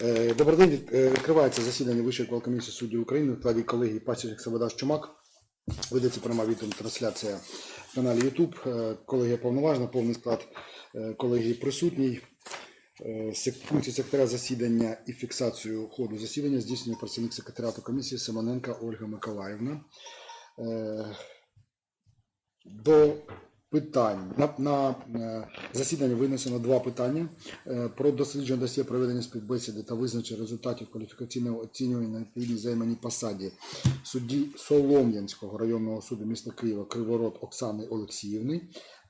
Е, Добрий день. Е, Відкривається засідання Вищої квалкомісії суддів України в складі колегії Пасічник Савадаш Чумак. Ведеться пряма трансляція в каналі YouTube. Е, Колегія повноважна, повний склад колегії присутній. Функції секретаря засідання і фіксацію ходу засідання здійснює працівник секретаріату комісії Семененка Ольга Миколаївна. До питань на, на е, засідання винесено два питання Е, про дослідження досьє проведення співбесіди та визначення результатів кваліфікаційного оцінювання на відповідній займаній посаді судді Солом'янського районного суду міста Києва Криворот Оксани Олексіївни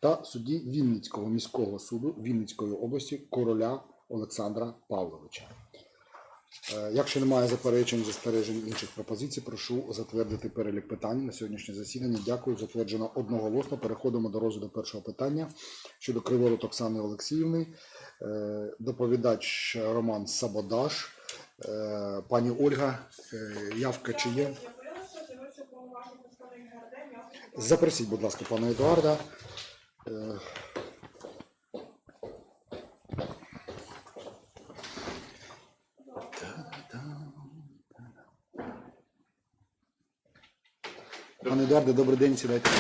та судді Вінницького міського суду Вінницької області короля Олександра Павловича. Е, Якщо немає заперечень, застережень інших пропозицій, прошу затвердити перелік питань на сьогоднішнє засідання. Дякую. Затверджено одноголосно. Переходимо до розгляду першого питання щодо Криворот Оксани Олексіївни. Е, Доповідач Роман Сабодаш. Е, Пані Ольга, явка чи є? Запросіть, будь ласка, пана Едуарда. Пане Едуарде, добрий день, сідайте.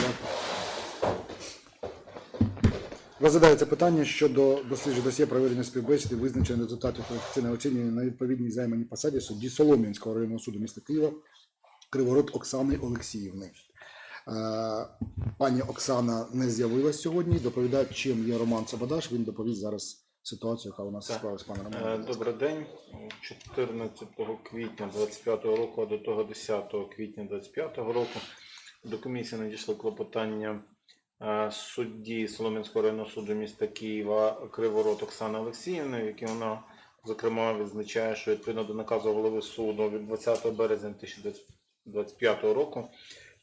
Розглядається питання щодо дослідження досьє проведення співбесіди, визначення результатів кваліфікаційного оцінювання на відповідній займаній посаді судді Солом'янського районного суду міста Києва Криворот Оксани Олексіївни. Е, Пані Оксана не з'явилась сьогодні. Доповідачем є Роман Сабадаш. Він доповість зараз ситуацію, яка у нас склалась, пане Е, Романе. Добрий день. 14 квітня 25-го року, а до того 10 квітня 25-го року до комісії надійшло клопотання е, судді Солом'янського районного суду міста Києва Криворот Оксани Олексіївни, в якій вона зокрема відзначає, що відповідно до наказу голови суду від 20 березня 2025 року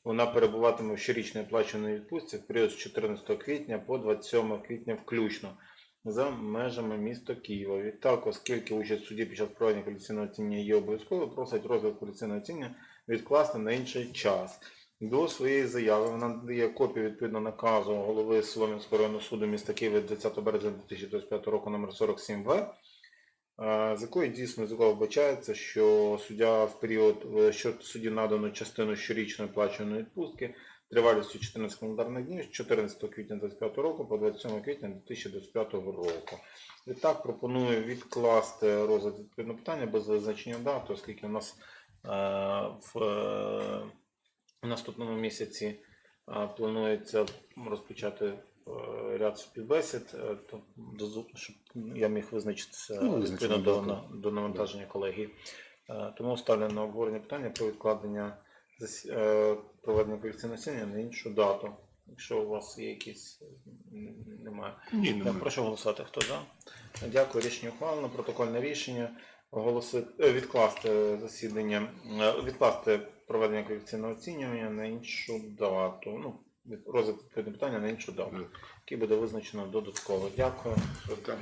вона перебуватиме в щорічній оплаченій відпустці в період з 14 квітня по 27 квітня включно за межами міста Києва. Відтак, оскільки участь в суді під час проведення коаліційного оцінення є обов'язково, просить розгляд коаліційного оцінення відкласти на інший час. До своєї заяви вона надає копію відповідно наказу голови Солом'янського районного суду міста Києва 20 березня 2025 року номер 47В, е, з якої дійсно з якого вбачається, що суддя в період, е, що судді надано частину щорічної плаченої відпустки тривалістю 14 календарних днів з 14 квітня 2025 року по 27 квітня 2025 року. Відтак пропоную відкласти розгляд відповідного питання без визначення дати, оскільки у нас е, в е, наступному місяці планується розпочати е, ряд співбесід, е, щоб я міг визначитися Ну, відповідно до, до навантаження колегії. Е, Тому ставлю на обговорення питання про відкладення проведення колекційного оцінювання на іншу дату. Якщо у вас є якісь немає. Ні, Так, прошу голосувати. Хто за? Дякую. Рішення ухвалено. Протокольне рішення. Оголосити відкласти засідання, відкласти проведення колекційного оцінювання на іншу дату. Ну, розгляд питання на іншу дату, який буде визначено додатково. Дякую.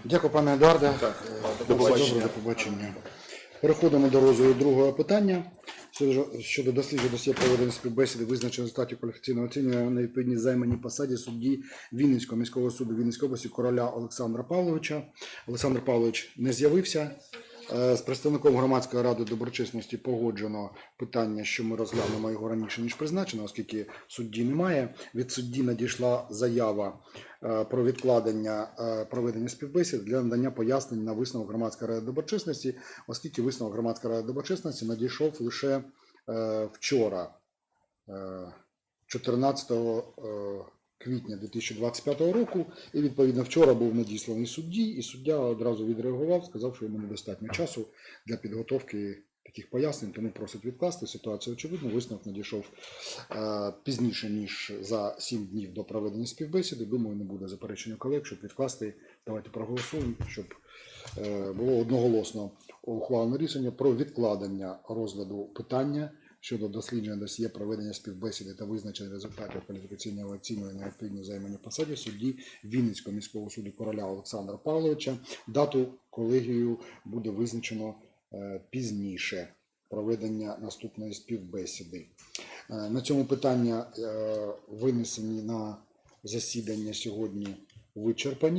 Дякую, пане Едуарде. Так, До до побачення. До побачення. Переходимо до розгляду другого питання. Щодо- дослідження досьє проведення співбесіди, визначення результатів кваліфікаційного оцінювання на відповідній займаній посаді судді Вінницького міського суду Вінницької області короля Олександра Павловича. Олександр Павлович не з'явився. Е, З представником громадської ради доброчесності погоджено питання, що ми розглянемо його раніше ніж призначено, оскільки судді немає. Від судді надійшла заява е, про відкладення е, проведення співбесід для надання пояснень на висновок громадської ради доброчесності, оскільки висновок громадської ради доброчесності надійшов лише вчора, е, 14 е, квітня 2025 року, і відповідно вчора був надісланий судді, і суддя одразу відреагував, сказав, що йому недостатньо часу для підготовки таких пояснень, тому просить відкласти. Ситуація очевидно, висновок надійшов е, пізніше, ніж за 7 днів до проведення співбесіди. Думаю, не буде заперечення колег, щоб відкласти. Давайте проголосуємо, щоб е, було одноголосно ухвалене рішення про відкладення розгляду питання щодо дослідження досьє проведення співбесіди та визначення результатів кваліфікаційного оцінювання відповідній займаній посаді судді Вінницького міського суду короля Олександра Павловича. Дату колегію буде визначено е, пізніше проведення наступної співбесіди. Е, На цьому питання е, винесені на засідання сьогодні вичерпані.